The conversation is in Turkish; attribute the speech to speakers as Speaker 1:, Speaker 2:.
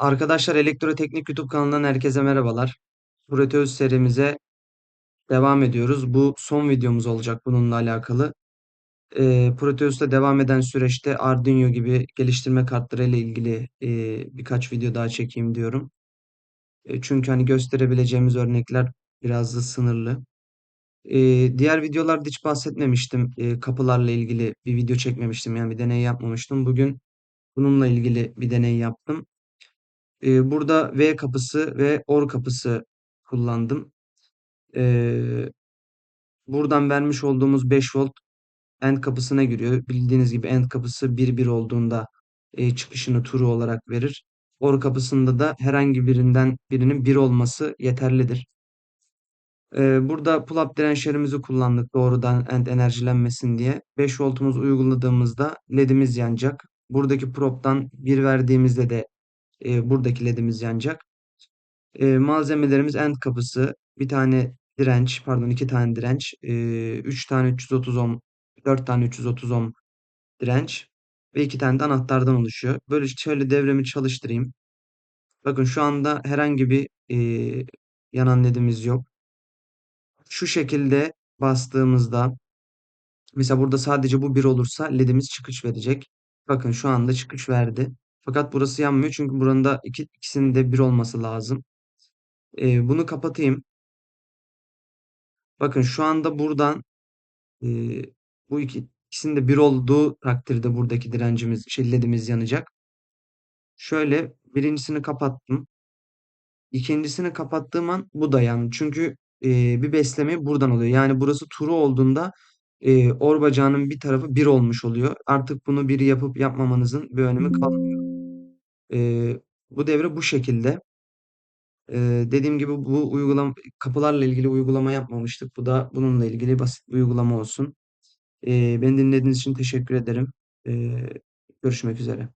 Speaker 1: Arkadaşlar Elektroteknik YouTube kanalından herkese merhabalar. Proteus serimize devam ediyoruz. Bu son videomuz olacak bununla alakalı. Ee, Proteus'ta devam eden süreçte Arduino gibi geliştirme kartları ile ilgili e, birkaç video daha çekeyim diyorum. E, çünkü hani gösterebileceğimiz örnekler biraz da sınırlı. E, diğer videolarda hiç bahsetmemiştim. E, kapılarla ilgili bir video çekmemiştim. Yani bir deney yapmamıştım. Bugün bununla ilgili bir deney yaptım. Ee, burada V kapısı ve OR kapısı kullandım. Ee, buradan vermiş olduğumuz 5 volt AND kapısına giriyor. Bildiğiniz gibi AND kapısı 1-1 olduğunda e, çıkışını true olarak verir. OR kapısında da herhangi birinden birinin 1 olması yeterlidir. Ee, burada pull-up dirençlerimizi kullandık doğrudan AND enerjilenmesin diye. 5 voltumuz uyguladığımızda ledimiz yanacak. Buradaki prop'tan 1 verdiğimizde de e, buradaki ledimiz yanacak. E, malzemelerimiz end kapısı, bir tane direnç, pardon iki tane direnç, e, üç tane 330 ohm, dört tane 330 ohm direnç ve iki tane de anahtardan oluşuyor. Böyle şöyle devremi çalıştırayım. Bakın şu anda herhangi bir e, yanan ledimiz yok. Şu şekilde bastığımızda mesela burada sadece bu bir olursa ledimiz çıkış verecek. Bakın şu anda çıkış verdi. Fakat burası yanmıyor çünkü buranın da iki, ikisinin de bir olması lazım. E, bunu kapatayım. Bakın şu anda buradan e, bu iki, ikisinin de bir olduğu takdirde buradaki direncimiz, şey ledimiz yanacak. Şöyle birincisini kapattım. İkincisini kapattığım an bu da yandı. Çünkü e, bir besleme buradan oluyor. Yani burası turu olduğunda e, or bacağının bir tarafı bir olmuş oluyor. Artık bunu biri yapıp yapmamanızın bir önemi kalmıyor. E, bu devre bu şekilde. E, dediğim gibi bu uygulama kapılarla ilgili uygulama yapmamıştık. Bu da bununla ilgili basit bir uygulama olsun. Ee, beni dinlediğiniz için teşekkür ederim. Ee, görüşmek üzere.